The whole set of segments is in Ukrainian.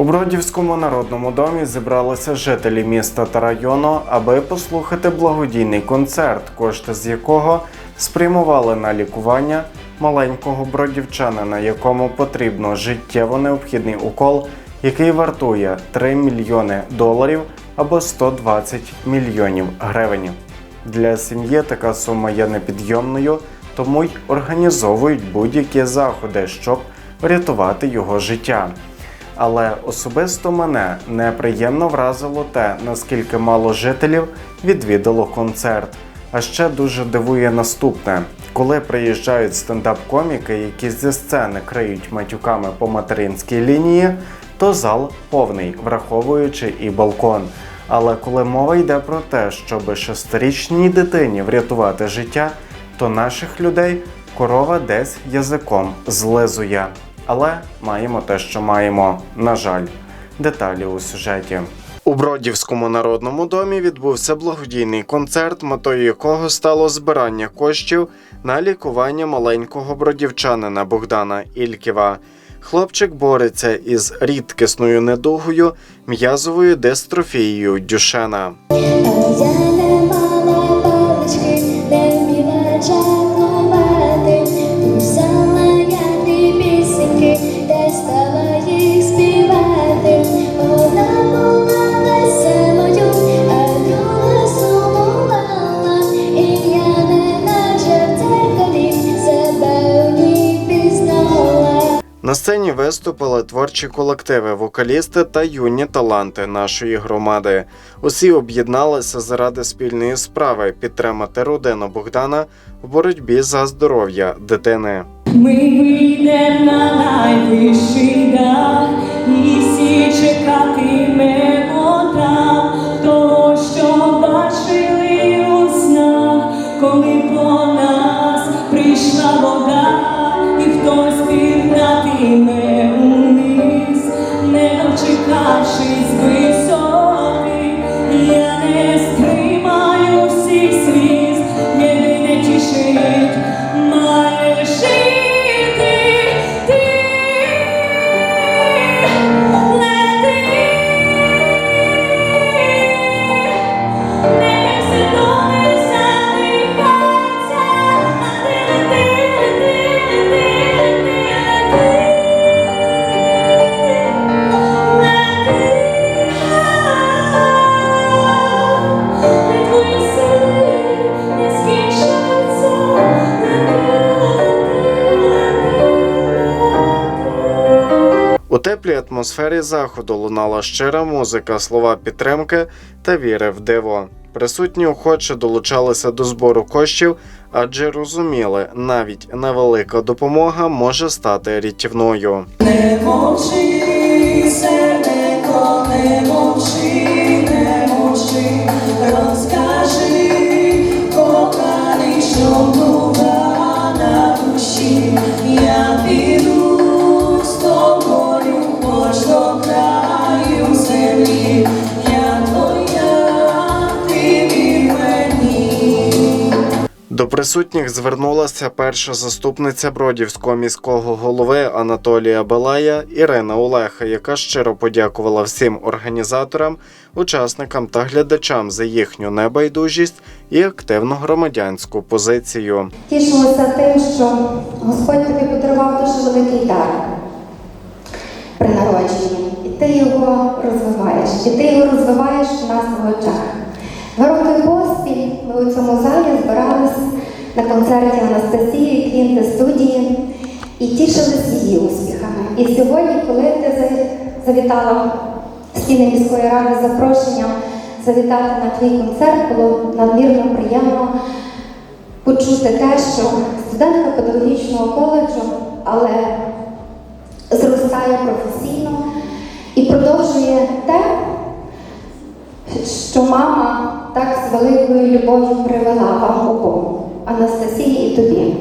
У Бродівському народному домі зібралися жителі міста та району, аби послухати благодійний концерт, кошти з якого спрямували на лікування маленького бродівчанина, якому потрібно життєво необхідний укол, який вартує 3 мільйони доларів або 120 мільйонів гривень. Для сім'ї така сума є непідйомною, тому й організовують будь-які заходи, щоб врятувати його життя. Але особисто мене неприємно вразило те, наскільки мало жителів відвідало концерт. А ще дуже дивує наступне: коли приїжджають стендап-коміки, які зі сцени криють матюками по материнській лінії, то зал повний, враховуючи і балкон. Але коли мова йде про те, щоб шестирічній дитині врятувати життя, то наших людей корова десь язиком злизує. Але маємо те, що маємо. На жаль, деталі у сюжеті. У Бродівському народному домі відбувся благодійний концерт, метою якого стало збирання коштів на лікування маленького бродівчанина Богдана Ільківа. Хлопчик бореться із рідкісною недугою м'язовою дистрофією Дюшена. На сцені виступили творчі колективи, вокалісти та юні таланти нашої громади. Усі об'єдналися заради спільної справи підтримати родину Богдана в боротьбі за здоров'я дитини. Ми вийдемо на найвищий дах, і всі чекатимемо теплій атмосфері заходу лунала щира музика, слова підтримки та віри в диво. Присутні охоче долучалися до збору коштів, адже розуміли, навіть невелика допомога може стати рятівною. Не мовчи, До присутніх звернулася перша заступниця Бродівського міського голови Анатолія Балая Ірина Олеха, яка щиро подякувала всім організаторам, учасникам та глядачам за їхню небайдужість і активну громадянську позицію. Тішимося тим, що Господь тобі подарував дуже великий дар при народженні, і ти його розвиваєш, і ти його розвиваєш на очах. Два роки поспіль ми у цьому залі збирались на концерті Анастасії Квінти студії і тішились її успіхами. І сьогодні, коли ти завітала стіни міської ради з запрошенням завітати на твій концерт, було надмірно приємно почути те, що студентка педагогічного коледжу, але великою любов'ю привела вам обом, Анастасії і тобі.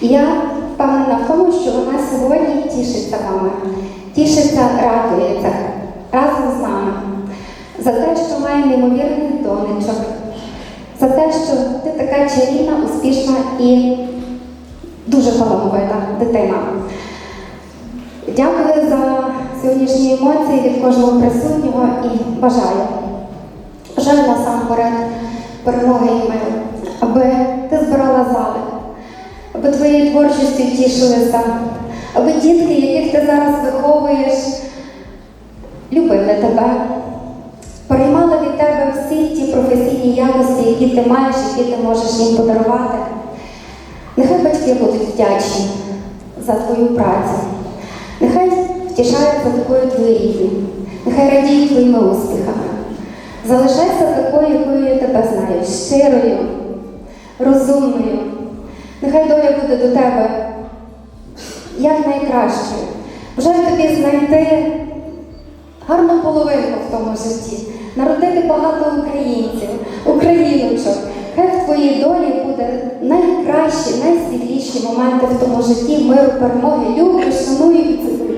І я впевнена в тому, що вона сьогодні тішиться вами, тішиться, радується разом з нами за те, що має неймовірних донечок, за те, що ти така чарівна, успішна і дуже талановита дитина. Дякую за сьогоднішні емоції від кожного присутнього і бажаю. Бажаю насамперед перемоги і миру, аби ти збирала зали, аби твоєю творчістю тішилися, аби дітки, яких ти зараз виховуєш, любили тебе, переймали від тебе всі ті професійні якості, які ти маєш, які ти можеш їм подарувати. Нехай батьки будуть вдячні за твою працю. Нехай втішаються такою твої нехай радіють твоїми успіхами. Залишайся такою, якою я тебе знаю, щирою, розумною. Нехай доля буде до тебе як найкраще. Бажаю тобі знайти гарну половинку в тому житті, народити багато українців, україночок. Хай в твоїй долі буде найкращі, найсвітліші моменти в тому житті, миру, перемоги. Люблю, шаную і цілую.